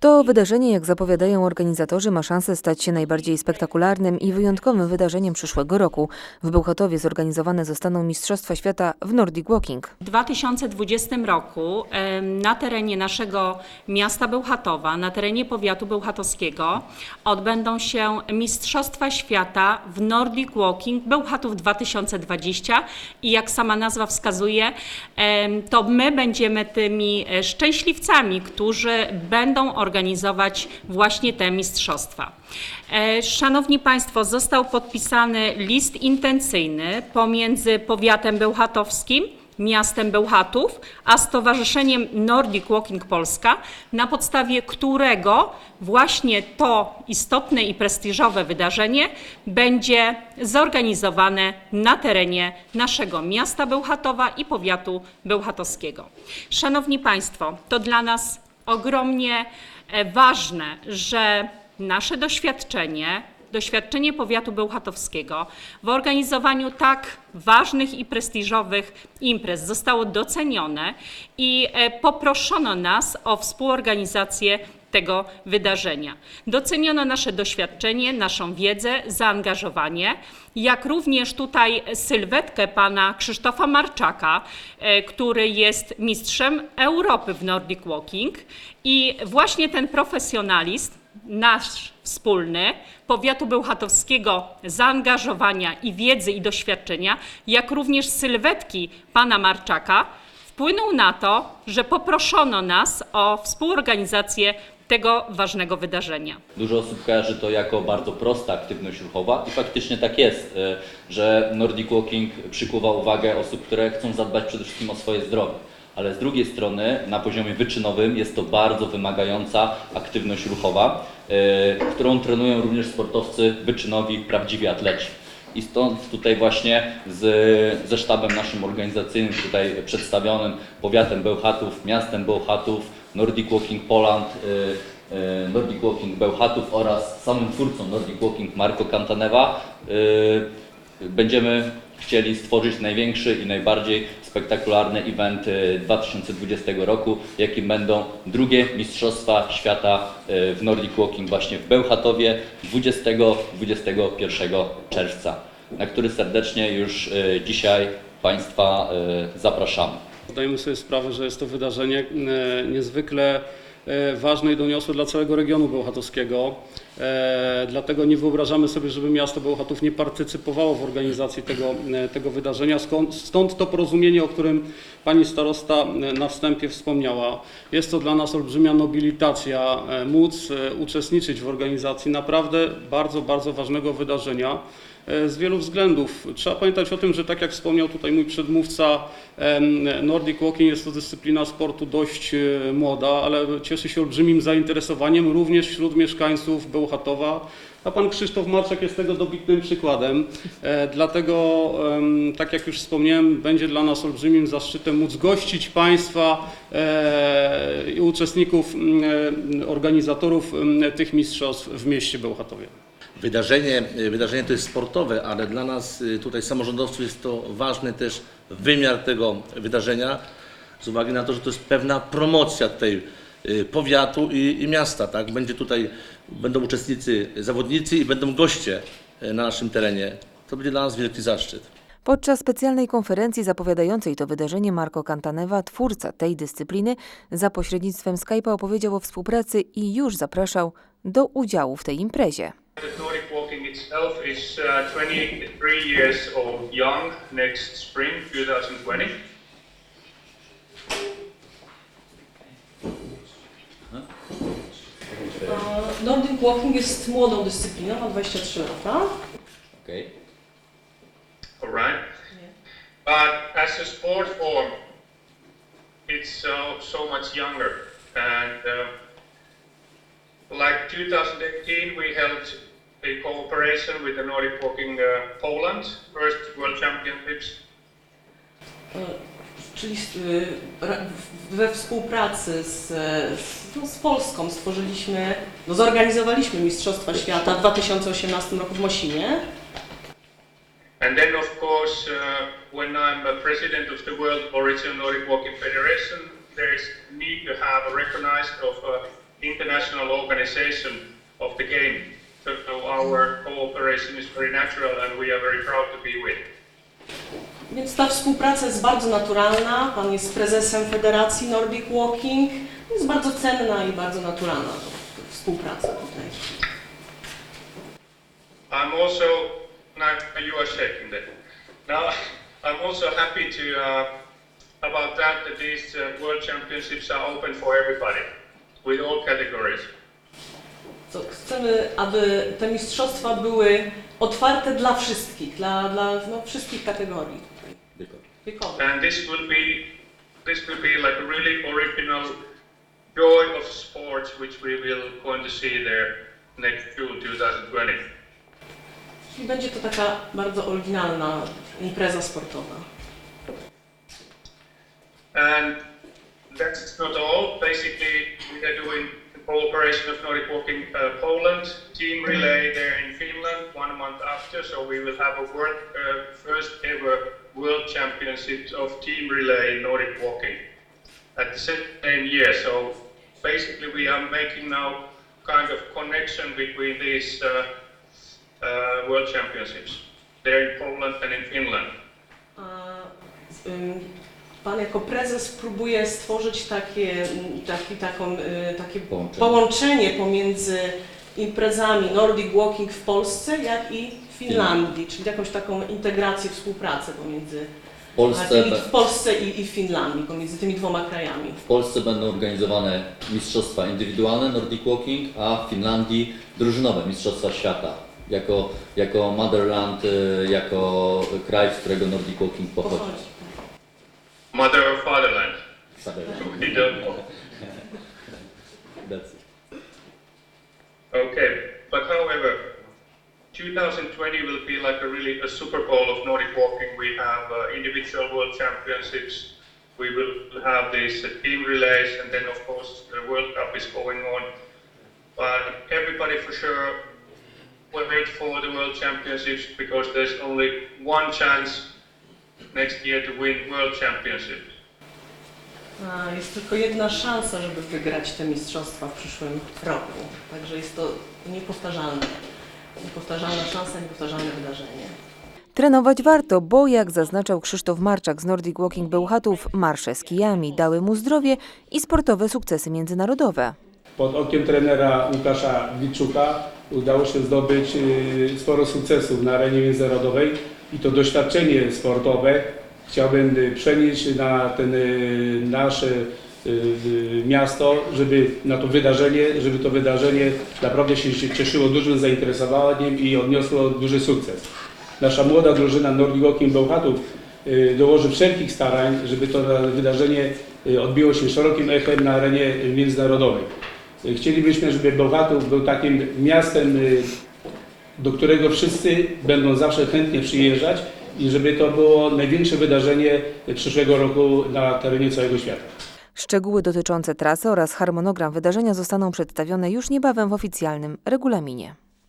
To wydarzenie, jak zapowiadają organizatorzy, ma szansę stać się najbardziej spektakularnym i wyjątkowym wydarzeniem przyszłego roku. W Bełchatowie zorganizowane zostaną Mistrzostwa Świata w Nordic Walking. W 2020 roku na terenie naszego miasta Bełchatowa, na terenie powiatu bełchatowskiego odbędą się Mistrzostwa Świata w Nordic Walking Bełchatów 2020 i jak sama nazwa wskazuje, to my będziemy tymi e, szczęśliwcami, którzy będą organizować właśnie te mistrzostwa. E, Szanowni Państwo, został podpisany list intencyjny pomiędzy powiatem bełchatowskim miastem Bełchatów, a Stowarzyszeniem Nordic Walking Polska, na podstawie którego właśnie to istotne i prestiżowe wydarzenie będzie zorganizowane na terenie naszego miasta Bełchatowa i powiatu bełchatowskiego. Szanowni Państwo, to dla nas ogromnie ważne, że nasze doświadczenie doświadczenie powiatu bełchatowskiego w organizowaniu tak ważnych i prestiżowych imprez zostało docenione i e, poproszono nas o współorganizację tego wydarzenia. Doceniono nasze doświadczenie, naszą wiedzę, zaangażowanie, jak również tutaj sylwetkę pana Krzysztofa Marczaka, e, który jest mistrzem Europy w Nordic Walking i właśnie ten profesjonalist nasz wspólny, powiatu bełchatowskiego zaangażowania i wiedzy i doświadczenia, jak również sylwetki pana Marczaka, wpłynął na to, że poproszono nas o współorganizację tego ważnego wydarzenia. Dużo osób kojarzy to jako bardzo prosta aktywność ruchowa i faktycznie tak jest, e, że Nordic Walking przykuwa uwagę osób, które chcą zadbać przede wszystkim o swoje zdrowie. Ale z drugiej strony na poziomie wyczynowym jest to bardzo wymagająca aktywność ruchowa, e, którą trenują również sportowcy wyczynowi, prawdziwi atleci. I stąd tutaj właśnie z, ze sztabem naszym organizacyjnym, tutaj przedstawionym, powiatem Bełchatów, miastem Bełchatów, Nordic Walking Poland, y, y, Nordic Walking Bełchatów oraz samym twórcą Nordic Walking Marco Cantanewa y, będziemy chcieli stworzyć największy i najbardziej spektakularny event y, 2020 roku, jakim będą drugie Mistrzostwa Świata w Nordic Walking właśnie w Bełchatowie 20-21 czerwca, na który serdecznie już dzisiaj Państwa zapraszamy. Zdajemy sobie sprawę, że jest to wydarzenie e, niezwykle e, ważne i doniosłe dla całego regionu bełchatowskiego. E, Dlatego nie wyobrażamy sobie, żeby miasto Bełchatów nie partycypowało w organizacji tego, tego wydarzenia. Stąd to porozumienie, o którym pani starosta na wstępie wspomniała. Jest to dla nas olbrzymia nobilitacja móc uczestniczyć w organizacji naprawdę bardzo, bardzo ważnego wydarzenia z wielu względów. Trzeba pamiętać o tym, że tak jak wspomniał tutaj mój przedmówca, Nordic Walking jest to dyscyplina sportu dość e, młoda, ale cieszy się olbrzymim zainteresowaniem również wśród mieszkańców Bełchatowa. A pan Krzysztof Marczak jest tego dobitnym przykładem. E, Dlatego, tak jak już wspomniałem, będzie dla nas olbrzymim zaszczytem móc gościć Państwa e, i uczestników, e, organizatorów tych mistrzostw w mieście Bełchatowie. Wydarzenie, wydarzenie to jest sportowe, ale dla nas y, tutaj samorządowców jest to ważny też wymiar tego wydarzenia z uwagi na to, że to jest pewna promocja tutaj y, powiatu i, i miasta, tak? Będzie tutaj, będą uczestnicy, zawodnicy i będą goście na naszym terenie. To będzie dla nas wielki zaszczyt. Podczas specjalnej konferencji zapowiadającej to wydarzenie Marco Cantanewa, twórca tej dyscypliny, za pośrednictwem Skype'a opowiedział o współpracy i już zapraszał do udziału w tej imprezie. The Nordic Walking itself is uh, 23 years old young next spring 2020. E, Nordic Walking jest młodą dyscypliną, ma 23 lata. Okay. All right. But as a sport form, it's so, so much younger. And uh, like 2018, we held a cooperation with the Nordic Walking uh, Poland, first World Championships E, Czyli w- we współpracy z, z, no, z Polską stworzyliśmy, no, zorganizowaliśmy Mistrzostwa Świata w 2018 roku w Mosinie. And then, of course, uh, when I'm a president of the World Original Nordic Walking Federation, there is need to have a recognized of uh, international organization of the game. So, our cooperation is very natural and we are very proud to be with. Więc ta współpraca jest bardzo naturalna. Pan jest prezesem Federacji Nordic Walking. Jest bardzo cenna i bardzo naturalna współpraca tutaj. I'm also, now you are shaking that. Now, I'm also happy to, uh, about that, that these uh, World Championships are open for everybody, with all categories. Co, chcemy, aby te mistrzostwa były otwarte dla wszystkich, dla, dla no, wszystkich kategorii tutaj wiekowych. And this will be, this will be like a really original joy of sports, which we will going to see there next June 2020. I będzie to taka bardzo oryginalna impreza sportowa. And that's not all. Basically, we are doing cooperation of Nordic Walking uh, Poland, team relay there in Finland one month after. So we will have a world, uh, first ever World Championships of team relay Nordic Walking at the same year. So basically, we are making now kind of connection between these uh, uh, World Championships there in Poland and in Finland. A, ym, Pan jako prezes próbuje stworzyć takie, taki, taką, y, takie Połączenie. połączenie pomiędzy imprezami Nordic Walking w Polsce, jak i w Finlandii, czyli jakąś taką integrację, współpracę pomiędzy Polsce, tymi, w Polsce i, i w Finlandii, pomiędzy tymi dwoma krajami. w Polsce będą organizowane mistrzostwa indywidualne Nordic Walking, a w Finlandii drużynowe mistrzostwa świata. Jako, jako motherland, y, jako kraj, z którego Nordic Walking pochodzi. Pochodzi. Mother or fatherland? We don't know. That's it. Okay, but however, 2020 will be like a really a Super Bowl of Nordic walking. We have uh, individual world championships. We will have these uh, team relays, and then of course the World Cup is going on. But everybody for sure will wait for the World Championships because there's only one chance next year to win World Championships. A, Jest tylko jedna szansa, żeby wygrać te mistrzostwa w przyszłym roku. Także jest to niepowtarzalne. Niepowtarzalna szansa, niepowtarzalne wydarzenie. Trenować warto, bo jak zaznaczał Krzysztof Marczak z Nordic Walking Bełchatów, marsze z kijami dały mu zdrowie i sportowe sukcesy międzynarodowe. Pod okiem trenera Łukasza Wiczuka udało się zdobyć y, sporo sukcesów na arenie międzynarodowej i to doświadczenie sportowe chciałbym y, przenieść na ten y, nasze y, miasto, żeby na to wydarzenie, żeby to wydarzenie naprawdę się cieszyło dużym zainteresowaniem i odniosło duży sukces. Nasza młoda drużyna Nordic Walking Bełchatów dołoży wszelkich starań, żeby to wydarzenie odbiło się szerokim echem na arenie międzynarodowej. Chcielibyśmy, żeby Bełchatów był takim miastem, do którego wszyscy będą zawsze chętnie przyjeżdżać i żeby to było największe wydarzenie przyszłego roku na terenie całego świata. Szczegóły dotyczące trasy oraz harmonogram wydarzenia zostaną przedstawione już niebawem w oficjalnym regulaminie.